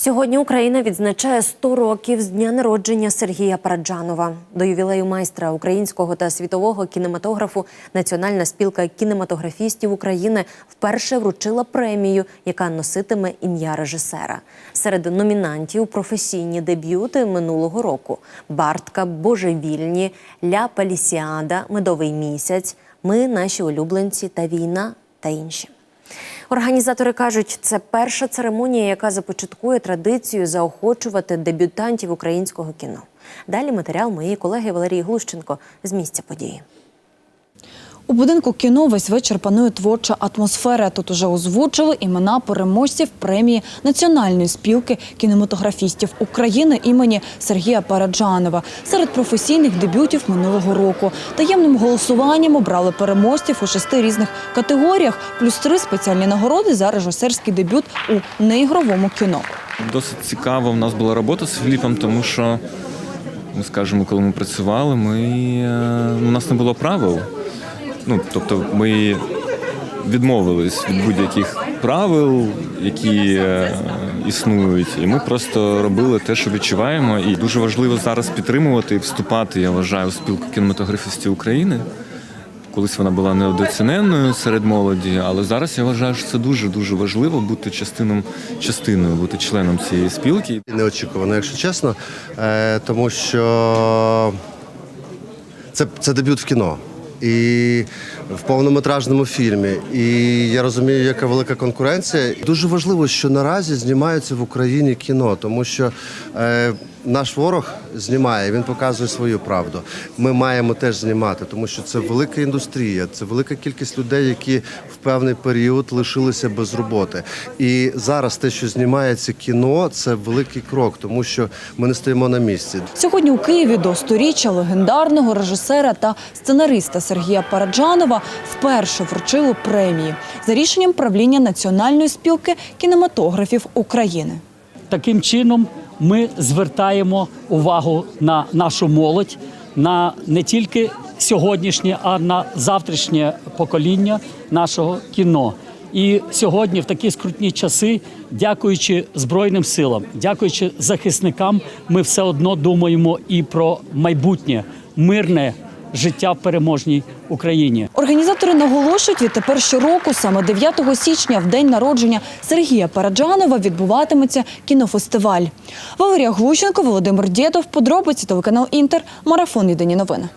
Сьогодні Україна відзначає 100 років з дня народження Сергія Параджанова. До ювілею майстра українського та світового кінематографу Національна спілка кінематографістів України вперше вручила премію, яка носитиме ім'я режисера. Серед номінантів професійні дебюти минулого року: Бартка, Божевільні, Ля Палісіада, Медовий місяць. Ми, наші улюбленці та війна та інші. Організатори кажуть, це перша церемонія, яка започаткує традицію заохочувати дебютантів українського кіно. Далі матеріал моєї колеги Валерії Глущенко з місця події. У будинку кіно весь вечір панує творча атмосфера. Тут уже озвучили імена переможців премії Національної спілки кінематографістів України імені Сергія Параджанова серед професійних дебютів минулого року. Таємним голосуванням обрали переможців у шести різних категоріях, плюс три спеціальні нагороди за режисерський дебют у неігровому кіно. Досить цікава в нас була робота з Філіпом, тому що, ми скажемо, коли ми працювали, ми, е, у нас не було правил. Ну, тобто ми відмовились від будь-яких правил, які е, існують, і ми просто робили те, що відчуваємо. І дуже важливо зараз підтримувати і вступати, я вважаю, в спілку кінематографістів України. Колись вона була неодоціненною серед молоді, але зараз я вважаю, що це дуже дуже важливо бути частином, частиною, бути членом цієї спілки. Неочікувано, якщо чесно, е, тому що це, це дебют в кіно. І в повнометражному фільмі. І я розумію, яка велика конкуренція. Дуже важливо, що наразі знімаються в Україні кіно, тому що е, наш ворог знімає, він показує свою правду. Ми маємо теж знімати, тому що це велика індустрія, це велика кількість людей, які в певний період лишилися без роботи. І зараз те, що знімається кіно, це великий крок, тому що ми не стоїмо на місці. Сьогодні у Києві до сторіччя легендарного режисера та сценариста Сергія Параджанова вперше вручили премії за рішенням правління Національної спілки кінематографів України. Таким чином ми звертаємо увагу на нашу молодь, на не тільки сьогоднішнє, а на завтрашнє покоління нашого кіно. І сьогодні, в такі скрутні часи, дякуючи Збройним силам, дякуючи захисникам, ми все одно думаємо і про майбутнє мирне життя в переможній Україні. Організатори наголошують, відтепер щороку, саме 9 січня, в день народження Сергія Параджанова, відбуватиметься кінофестиваль. Валерія Глущенко, Володимир Дєдов, подробиці телеканал Інтер, марафон Єдині новини.